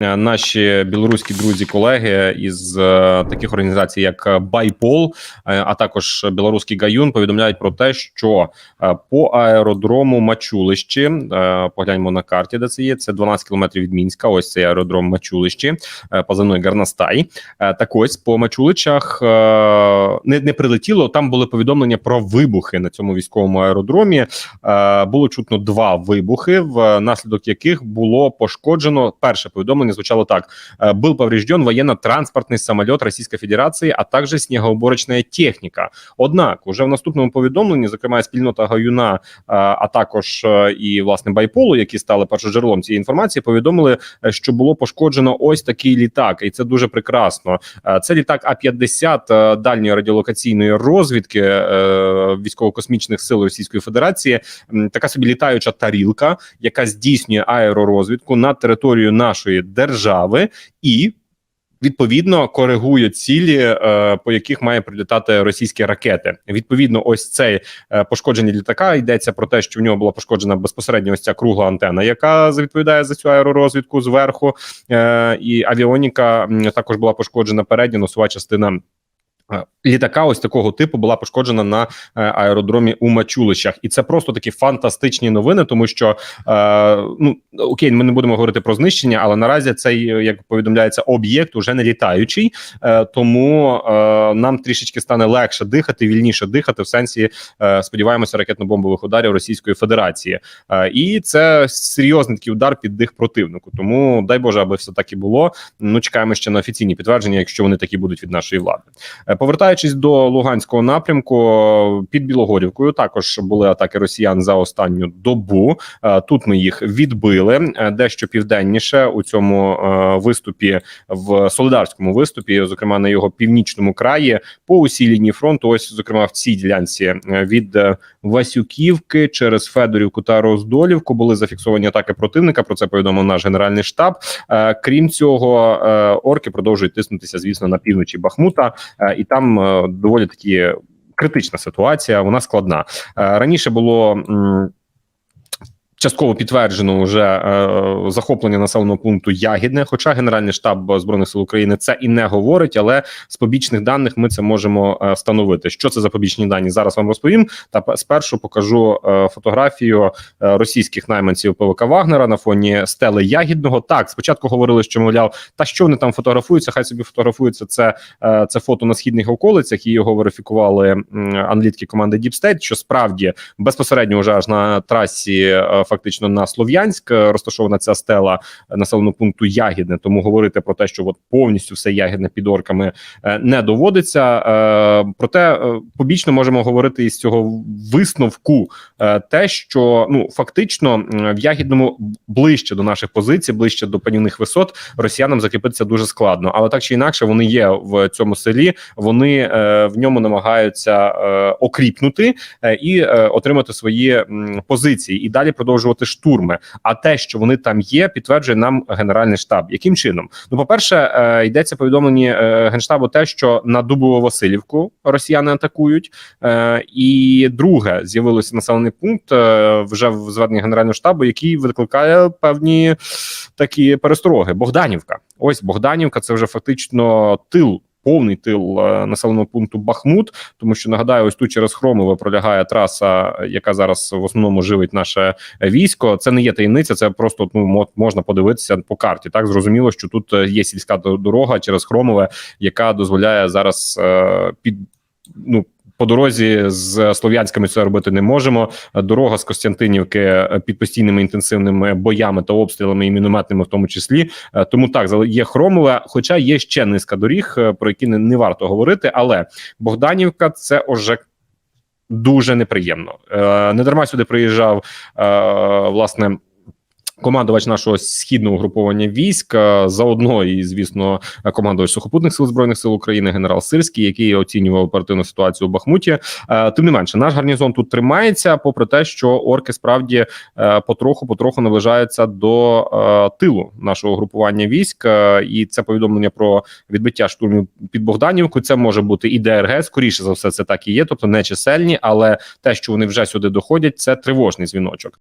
Е, Наші білоруські друзі, колеги із е, таких організацій, як Байпол, е, а також білоруський гаюн, повідомляють про те, що по аеродрому Мачулищі, погляньмо на карті, де це є. Це 12 кілометрів від Мінська. Ось цей аеродром Мачулищі, позивний Гарнастай. Так ось по Мачуличах не, не прилетіло. Там були повідомлення про вибухи на цьому військовому аеродромі. Було чутно два вибухи, внаслідок яких було пошкоджено перше повідомлення звучало так: Э, был поврежден военно-транспортный самолет Російської Федерації, а також снігоуборочна техніка. Однак, уже в наступному повідомленні, зокрема спільнота Гаюна, е, а також е, і власне Байполу, які стали першоджерелом цієї інформації, повідомили, е, що було пошкоджено ось такий літак, і це дуже прекрасно. Е, Це літак А 50 е, дальньої радіолокаційної розвідки е, військово-космічних сил Російської Федерації. М, Така собі літаюча тарілка, яка здійснює аеророзвідку на територію нашої держави і. Відповідно коригує цілі, е, по яких має прилітати російські ракети. Відповідно, ось цей е, пошкодження літака йдеться про те, що в нього була пошкоджена безпосередньо ось ця кругла антена, яка відповідає за цю аеророзвідку зверху. Е, і авіоніка також була пошкоджена передня носова частина. Е, Літака ось такого типу була пошкоджена на е, аеродромі у Мачулищах, і це просто такі фантастичні новини, тому що е, ну окей, ми не будемо говорити про знищення, але наразі цей, як повідомляється, об'єкт уже не літаючий, е, тому е, нам трішечки стане легше дихати, вільніше дихати в сенсі, е, сподіваємося, ракетно-бомбових ударів Російської Федерації. Е, і це серйозний такий удар під дих противнику. Тому дай Боже, аби все так і було. Ну чекаємо ще на офіційні підтвердження, якщо вони такі будуть від нашої влади. Повертаючись до Луганського напрямку, під Білогорівкою також були атаки росіян за останню добу. Е, Тут ми їх відбили е, дещо південніше у цьому е, виступі в Солидарському виступі, зокрема на його північному краї, по усій лінії фронту. Ось зокрема в цій ділянці від Васюківки через Федорівку та Роздолівку були зафіксовані атаки противника. Про це повідомив наш генеральний штаб. Крім цього, орки продовжують тиснутися, звісно, на півночі Бахмута, і там е, доволі такі критична ситуація. Вона складна. Е, Раніше було. Частково підтверджено вже е, захоплення населеного пункту Ягідне. Хоча Генеральний штаб збройних сил України це і не говорить, але з побічних даних ми це можемо е, встановити. Що це за побічні дані? Зараз вам розповім. Та спершу покажу е, фотографію е, російських найманців ПВК Вагнера на фоні стели Ягідного. Так, спочатку говорили, що мовляв, та що вони там фотографуються, хай собі фотографуються. Це, е, це фото на східних околицях. І його верифікували м, аналітики команди State, що справді безпосередньо вже аж на трасі, е, фактично на Слов'янськ, е, розташована ця стела населеного пункту Ягідне. Тому говорити про те, що от повністю все ягідне під орками е, не доводиться. Е, Проте е, побічно можемо говорити із цього висновку, е, те, що ну фактично в ягідному ближче до наших позицій, ближче до панівних висот, росіянам закріпитися дуже складно. Але так чи інакше, вони є в цьому селі. Вони е, в ньому намагаються е, окріпнути е, і е, отримати свої позиції і далі продовжувати штурми. А те, що вони там є, підтверджує нам генеральний штаб. Яким чином? Ну, по перше, е, йдеться повідомлені е, генштабу, те, що на Дубово Васильівку росіяни атакують. Е, і друге, з'явилося населений пункт е, вже в зведенні генерального штабу, який викликає певні такі перестороги. Богданівка. Ось Богданівка, це вже фактично тил. Повний тил е, населеного пункту Бахмут, тому що нагадаю, ось тут через Хромове пролягає траса, яка зараз в основному живить наше військо. Це не є таємниця, це просто ну мо- можна подивитися по карті. Так зрозуміло, що тут е, є сільська дорога через Хромове, яка дозволяє зараз е, під ну. По дорозі з слов'янськими це робити не можемо. Дорога з Костянтинівки е, під постійними інтенсивними боями та обстрілами і мінометними, в тому числі. Е, Тому так є Хромове, хоча є ще низка доріг, е, про які не, не варто говорити. Але Богданівка це уже дуже неприємно. Е, Не дарма сюди приїжджав е, власне. Командувач нашого східного угруповання військ е, заодно і звісно командувач сухопутних сил збройних сил України генерал Сирський, який оцінював оперативну ситуацію у Бахмуті. Е, Тим не менше, наш гарнізон тут тримається, попри те, що орки справді е, потроху потроху наближаються до тилу нашого групування військ, і це повідомлення про відбиття штурмів під Богданівку. Це може бути і ДРГ. Скоріше за все, це так і є, тобто не чисельні, але те, що вони вже сюди доходять, це тривожний дзвіночок.